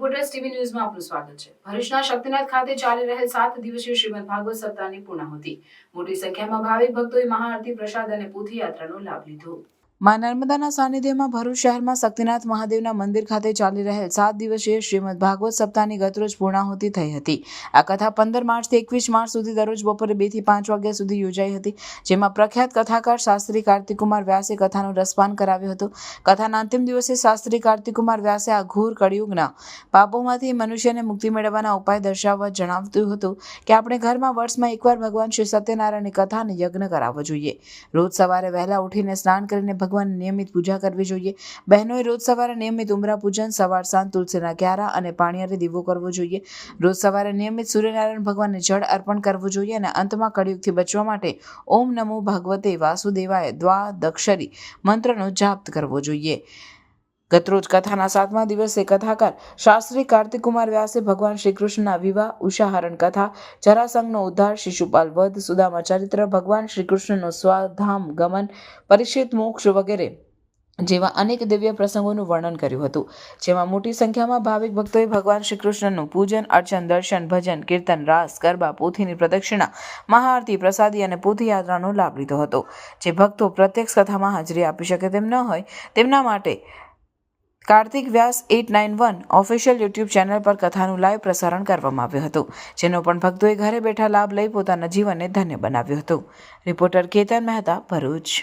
Press TV ન્યૂઝમાં આપનું સ્વાગત છે. ભરૂચના શક્તિનાથ ખાતે ચાલી રહેલ સાત દિવસીય શ્રીમદ ભાગવત સપ્તાહની પૂર્ણાહુતિ. મોટી સંખ્યામાં ભાવિક ભક્તોએ મહાઆરતી પ્રસાદ અને પોથીયાત્રાનો લાભ લીધો. માં નર્મદાના સાનિધ્યમાં ભરૂચ શહેરમાં શક્તિનાથ મહાદેવના મંદિર ખાતે ચાલી રહેલ સાત દિવસીય શ્રીમદ ભાગવત સપ્તાહની ગતરોજ પૂર્ણાહુતિ થઈ હતી. આ કથા પંદર માર્ચથી એકવીસ માર્ચ સુધી દરરોજ બપોરે બેથી પાંચ વાગ્યા સુધી યોજાઈ હતી. જેમાં પ્રખ્યાત કથાકાર શાસ્ત્રી કાર્તિકુમાર વ્યાસે કથાનું રસપાન કરાવ્યું હતું. કથાના અંતિમ દિવસે શાસ્ત્રી કાર્તિકુમાર વ્યાસે આ ઘોર કળિયુગના પાપોમાંથી મનુષ્યને મુક્તિ મેળવવાના ઉપાય દર્શાવવા જણાવતું હતું કે આપણે ઘરમાં વર્ષમાં એકવાર ભગવાન શ્રી સત્યનારાયણની કથા અને યજ્ઞ કરાવવો જોઈએ. રોજ સવારે વહેલા ઉઠીને સ્નાન કરીને ભગવાનની નિયમિત પૂજા કરવી જોઈએ. બહેનોએ રોજ સવારે નિયમિત ઉમરા પૂજન, સવાર સાંજ તુલસીના ક્યારા અને પાણીયારે દીવો કરવો જોઈએ. રોજ સવારે નિયમિત સૂર્યનારાયણ ભગવાનને જળ અર્પણ કરવું જોઈએ અને અંતમાં કળિયુગથી બચવા માટે ઓમ નમો ભગવતે વાસુદેવાય દ્વા દક્ષરી મંત્રનો જાપ કરવો જોઈએ. ગતરોજ કથાના સાતમા દિવસે કથાકાર શાસ્ત્રી કાર્તિકુમાર વ્યાસે ભગવાન શ્રી કૃષ્ણના વિવાહ, ઉષાહરણ કથા, જરાસંઘનો ઉદ્ધાર, શિશુપાલ વધ, સુદામા ચરિત્ર, ભગવાન શ્રી કૃષ્ણનો સ્વધામ ગમન પરિષિત મોક્ષ વગેરે જેવા અનેક દિવ્ય પ્રસંગોનું વર્ણન કર્યું હતું. જેમાં મોટી સંખ્યામાં ભાવિક ભક્તોએ ભગવાન શ્રી કૃષ્ણનું પૂજન, અર્ચન, દર્શન, ભજન, કીર્તન, રાસ, ગરબા, પોથીની પ્રદક્ષિણા, મહાઆરતી, પ્રસાદી અને પોથીયાત્રાનો લાભ લીધો હતો. જે ભક્તો પ્રત્યક્ષ કથામાં હાજરી આપી શકે તેમ ન હોય, તેમના માટે Kartik Vyas at nine one official YouTube channel પર કથાનું લાઈવ પ્રસારણ કરવામાં આવ્યું હતું, જેનો પણ ભક્તોએ ઘરે બેઠા લાભ લઈ પોતાના જીવનને ધન્ય બનાવ્યું હતું. રિપોર્ટર કેતન મહેતા ભરૂચ.